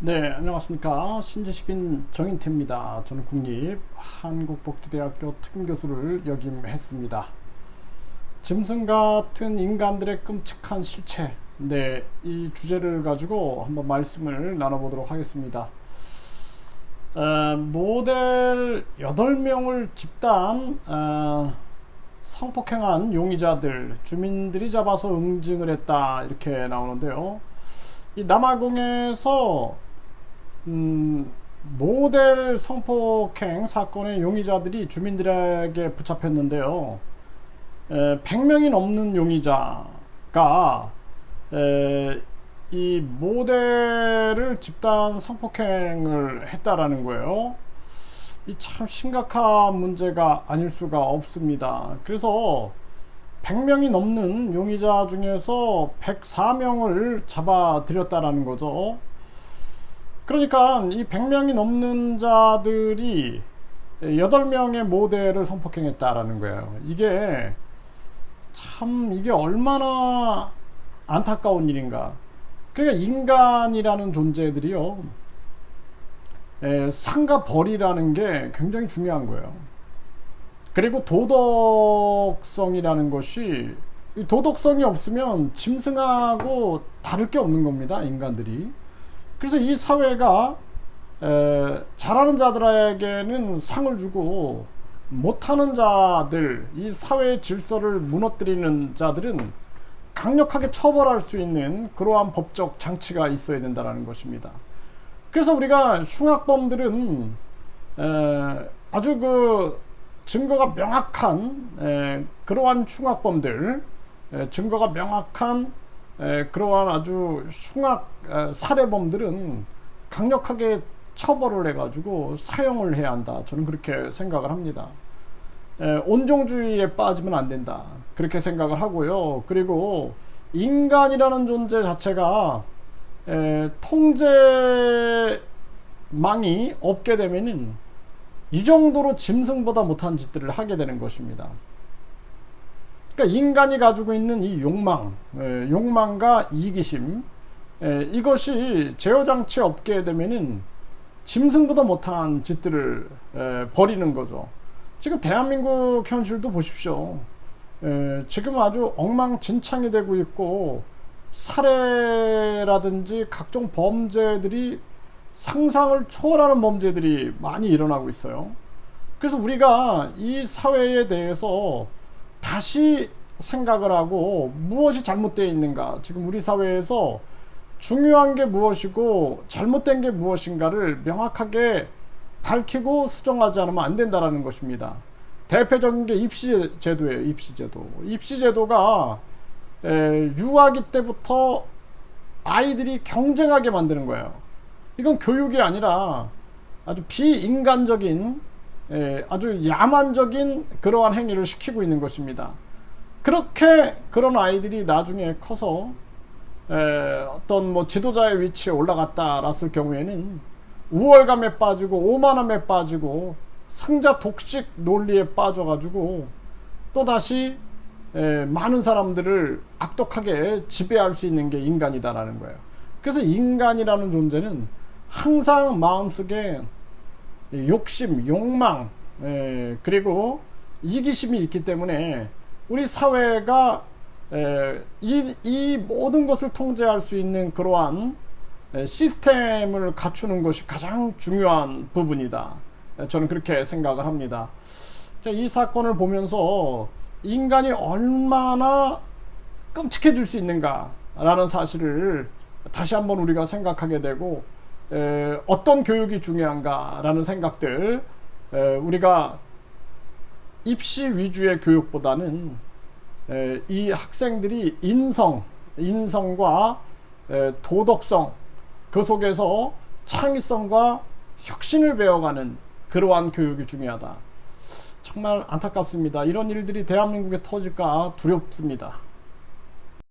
네, 안녕하십니까. 신지식인 정인태입니다. 저는 국립 한국복지대학교 특임교수를 역임했습니다. 짐승 같은 인간들의 끔찍한 실체. 네, 이 주제를 가지고 한번 말씀을 나눠보도록 하겠습니다. 어, 모델 8명을 집단 어, 성폭행한 용의자들, 주민들이 잡아서 응징을 했다. 이렇게 나오는데요. 이 남아공에서 음, 모델 성폭행 사건의 용의자들이 주민들에게 붙잡혔는데요. 에, 100명이 넘는 용의자가 에, 이 모델을 집단 성폭행을 했다라는 거예요. 이 참 심각한 문제가 아닐 수가 없습니다. 그래서 100명이 넘는 용의자 중에서 104명을 잡아들였다라는 거죠. 그러니까 이 100명이 넘는 자들이 8명의 모델을 성폭행했다라는 거예요. 이게 참 이게 얼마나 안타까운 일인가. 그러니까 인간이라는 존재들이요. 에, 상과 벌이라는 게 굉장히 중요한 거예요. 그리고 도덕성이라는 것이 도덕성이 없으면 짐승하고 다를 게 없는 겁니다. 인간들이. 그래서 이 사회가 에, 잘하는 자들에게는 상을 주고 못하는 자들, 이 사회의 질서를 무너뜨리는 자들은 강력하게 처벌할 수 있는 그러한 법적 장치가 있어야 된다는 것입니다. 그래서 우리가 흉악범들은 에, 아주 그 증거가 명확한 에, 그러한 흉악범들, 에, 증거가 명확한 에, 그러한 아주 흉악 에, 살해범들은 강력하게 처벌을 해가지고 사형을 해야 한다. 저는 그렇게 생각을 합니다. 에, 온종주의에 빠지면 안 된다. 그렇게 생각을 하고요. 그리고 인간이라는 존재 자체가 에, 통제망이 없게 되면은 이 정도로 짐승보다 못한 짓들을 하게 되는 것입니다. 그러니까 인간이 가지고 있는 이 욕망, 에, 욕망과 이기심, 에, 이것이 제어 장치 없게 되면은 짐승보다 못한 짓들을 에, 벌이는 거죠. 지금 대한민국 현실도 보십시오. 에, 지금 아주 엉망진창이 되고 있고 살해라든지 각종 범죄들이 상상을 초월하는 범죄들이 많이 일어나고 있어요. 그래서 우리가 이 사회에 대해서 다시 생각을 하고 무엇이 잘못되어 있는가. 지금 우리 사회에서 중요한 게 무엇이고 잘못된 게 무엇인가를 명확하게 밝히고 수정하지 않으면 안 된다는 것입니다. 대표적인 게 입시 제도예요. 입시 제도. 입시 제도가 유아기 때부터 아이들이 경쟁하게 만드는 거예요. 이건 교육이 아니라 아주 비인간적인 아주 야만적인 그러한 행위를 시키고 있는 것입니다. 그렇게 그런 아이들이 나중에 커서 어떤 뭐 지도자의 위치에 올라갔다랐을 경우에는 우월감에 빠지고 오만함에 빠지고 상자 독식 논리에 빠져가지고 또 다시 많은 사람들을 악독하게 지배할 수 있는 게 인간이다라는 거예요. 그래서 인간이라는 존재는 항상 마음속에 욕심, 욕망, 그리고 이기심이 있기 때문에 우리 사회가 이, 이 모든 것을 통제할 수 있는 그러한 시스템을 갖추는 것이 가장 중요한 부분이다. 저는 그렇게 생각을 합니다. 이 사건을 보면서 인간이 얼마나 끔찍해질 수 있는가라는 사실을 다시 한번 우리가 생각하게 되고 에, 어떤 교육이 중요한가라는 생각들 에, 우리가 입시 위주의 교육보다는 에, 이 학생들이 인성, 인성과 도덕성 그 속에서 창의성과 혁신을 배워가는 그러한 교육이 중요하다. 정말 안타깝습니다. 이런 일들이 대한민국에 터질까 두렵습니다.